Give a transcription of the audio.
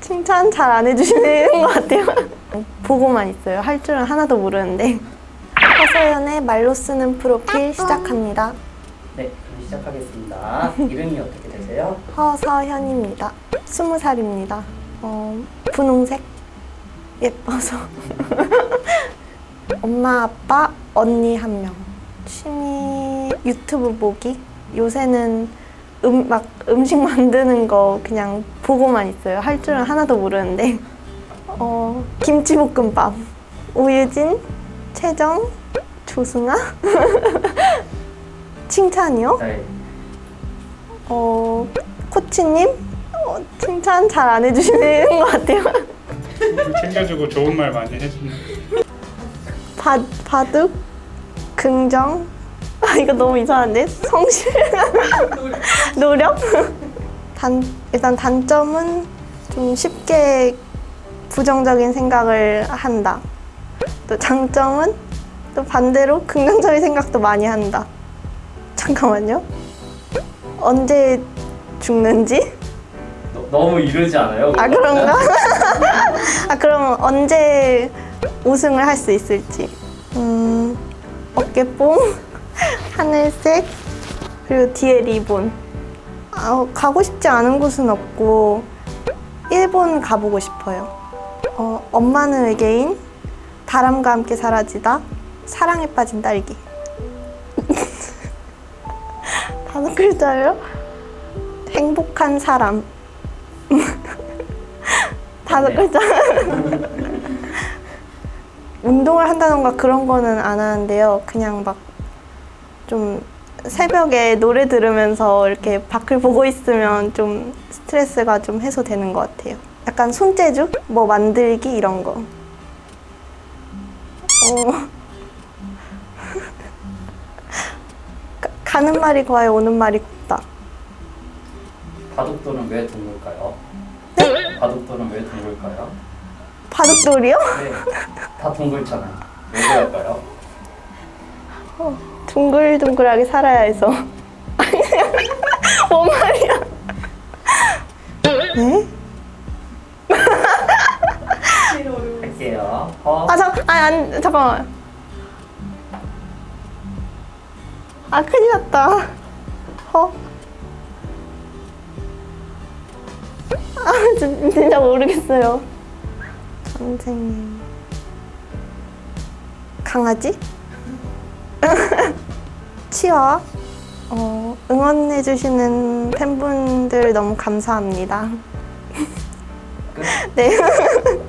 칭찬 잘 안 해주시는 것 같아요. 보고만 있어요. 할 줄은 하나도 모르는데. 허서연의 말로 쓰는 프로필 시작합니다. 네, 그럼 시작하겠습니다. 이름이 어떻게 되세요? 허서현입니다. 스무 살입니다. 어, 분홍색 예뻐서. 엄마, 아빠, 언니 한 명. 취미 유튜브 보기. 요새는 음, 막 음식 만드는 거 그냥 보고만 있어요. 할 줄은 하나도 모르는데. 어, 김치볶음밥. 오유진, 최정, 조승아. 칭찬이요? 네, 어, 코치님? 어, 칭찬 잘 안 해주시는 것 같아요. 챙겨주고 좋은 말 많이 해주는 바, 바둑? 긍정? 아, 이거 너무 이상한데? 성실? 노력? 단, 일단 단점은 좀 쉽게 부정적인 생각을 한다. 또 장점은 또 반대로 긍정적인 생각도 많이 한다. 잠깐만요. 언제 죽는지? 너, 너무 이르지 않아요? 아 그런가? 아 그럼 언제 우승을 할 수 있을지. 음 어깨뽕, 하늘색 그리고 뒤에 리본. 아, 가고 싶지 않은 곳은 없고 일본 가보고 싶어요. 어, 엄마는 외계인, 바람과 함께 사라지다, 사랑에 빠진 딸기. 다섯 글자요? 행복한 사람. 다섯 글자. 운동을 한다던가 그런 거는 안 하는데요. 그냥 막 좀 새벽에 노래 들으면서 이렇게 밖을 보고 있으면 좀 스트레스가 좀 해소되는 것 같아요. 약간 손재주? 뭐 만들기 이런 거. 어. 가- 가는 말이 고와요, 오는 말이 곱다. 바둑돌은 왜 둥글까요? 바둑돌은 왜 둥글까요? 바둑돌이요? 네, 다 둥글잖아요. 왜 그럴까요? 둥글둥글하게 살아야 해서. 뭔 말이야? 네? 할게요. 허, 아, 잠, 아니, 아니, 잠깐만. 아, 큰일 났다. 허? 아, 진- 진짜 모르겠어요. 선생님. 강아지? 치와? 어, 응원해주시는 팬분들 너무 감사합니다. 끝. 네.